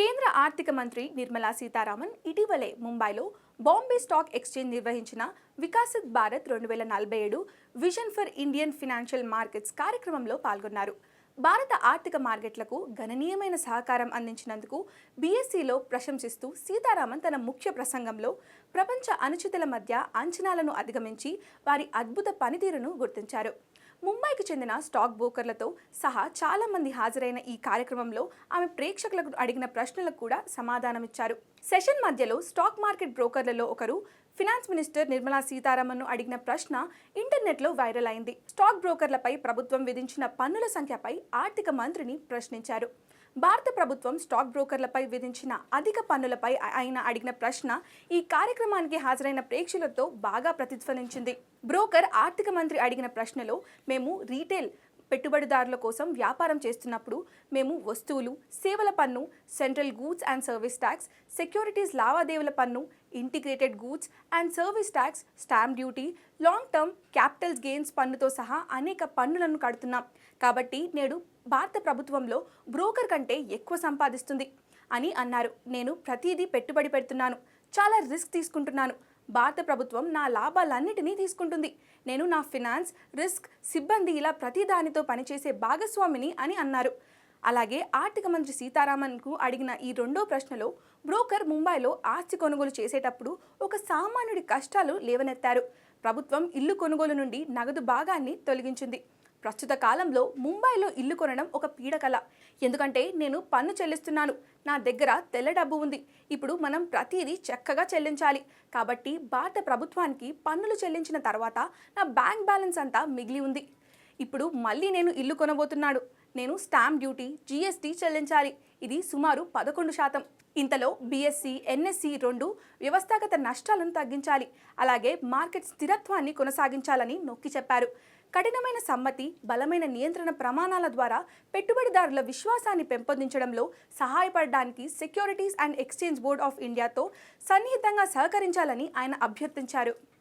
కేంద్ర ఆర్థిక మంత్రి నిర్మలా సీతారామన్ ఇటీవలే ముంబైలో బాంబే స్టాక్ ఎక్స్చేంజ్ నిర్వహించిన వికాసిత్ భారత్ రెండు వేల నలభై ఏడు vision for Indian financial markets కార్యక్రమంలో పాల్గొన్నారు. భారత ఆర్థిక మార్కెట్లకు గణనీయమైన సహకారం అందించినందుకు బీఎస్సీలో ప్రశంసిస్తూ సీతారామన్ తన ముఖ్య ప్రసంగంలో ప్రపంచ అనుచితుల మధ్య అంచనాలను అధిగమించి వారి అద్భుత పనితీరును గుర్తించారు. ముంబైకి చెందిన స్టాక్ బ్రోకర్లతో సహా చాలా మంది హాజరైన ఈ కార్యక్రమంలో ఆమె ప్రేక్షకులకు అడిగిన ప్రశ్నలకు కూడా సమాధానమిచ్చారు. సెషన్ మధ్యలో స్టాక్ మార్కెట్ బ్రోకర్లలో ఒకరు ఫినాన్స్ మినిస్టర్ నిర్మలా సీతారామన్ను అడిగిన ప్రశ్న ఇంటర్నెట్లో వైరల్ అయింది. స్టాక్ బ్రోకర్లపై ప్రభుత్వం విధించిన పన్నుల సంఖ్యపై ఆర్థిక మంత్రిని ప్రశ్నించారు. భారత ప్రభుత్వం స్టాక్ బ్రోకర్లపై విధించిన అధిక పన్నులపై ఆయన అడిగిన ప్రశ్న ఈ కార్యక్రమానికి హాజరైన ప్రేక్షకులతో బాగా ప్రతిధ్వనించింది. బ్రోకర్ ఆర్థిక మంత్రి అడిగిన ప్రశ్నలో మేము రీటైల్ పెట్టుబడిదారుల కోసం వ్యాపారం చేస్తున్నప్పుడు మేము వస్తువులు సేవల పన్ను central goods and service tax securities లావాదేవీల పన్ను integrated goods and service tax stamp duty long term capital gains పన్నుతో సహా అనేక పన్నులను కడుతున్నాం. కాబట్టి నేడు భారత ప్రభుత్వంలో బ్రోకర్ కంటే ఎక్కువ సంపాదిస్తుంది అని అన్నారు. నేను ప్రతిదీ పెట్టుబడి పెడుతున్నాను. చాలా రిస్క్ తీసుకుంటున్నాను. భారత ప్రభుత్వం నా లాభాలన్నిటినీ తీసుకుంటుంది. నేను నా ఫినాన్స్ రిస్క్ సిబ్బంది ఇలా ప్రతి దానితో పనిచేసే భాగస్వామిని అని అన్నారు. అలాగే ఆర్థిక మంత్రి సీతారామన్కు అడిగిన ఈ రెండో ప్రశ్నలో బ్రోకర్ ముంబైలో ఆస్తి కొనుగోలు చేసేటప్పుడు ఒక సామాన్యుడి కష్టాలు లేవనెత్తారు. ప్రభుత్వం ఇల్లు కొనుగోలు నుండి నగదు భాగాన్ని తొలగించింది. ప్రస్తుత కాలంలో ముంబైలో ఇల్లు కొనడం ఒక పీడకల. ఎందుకంటే నేను పన్ను చెల్లిస్తున్నాను. నా దగ్గర తెల్ల డబ్బు ఉంది. ఇప్పుడు మనం ప్రతిదీ చక్కగా చెల్లించాలి. కాబట్టి భారత ప్రభుత్వానికి పన్నులు చెల్లించిన తర్వాత నా బ్యాంక్ బ్యాలెన్స్ అంతా మిగిలి ఉంది. ఇప్పుడు మళ్ళీ నేను ఇల్లు కొనబోతున్నాడు. నేను స్టాంప్ డ్యూటీ జీఎస్టీ చెల్లించాలి. ఇది సుమారు పదకొండు శాతం. ఇంతలో బీఎస్సీ ఎన్ఎస్సి రెండు వ్యవస్థాగత నష్టాలను తగ్గించాలి. అలాగే మార్కెట్ స్థిరత్వాన్ని కొనసాగించాలని నొక్కి చెప్పారు. కఠినమైన సమ్మతి బలమైన నియంత్రణ ప్రమాణాల ద్వారా పెట్టుబడిదారుల విశ్వాసాన్ని పెంపొందించడంలో సహాయపడడానికి securities and exchange board of ఇండియాతో సన్నిహితంగా సహకరించాలని ఆయన అభ్యర్థించారు.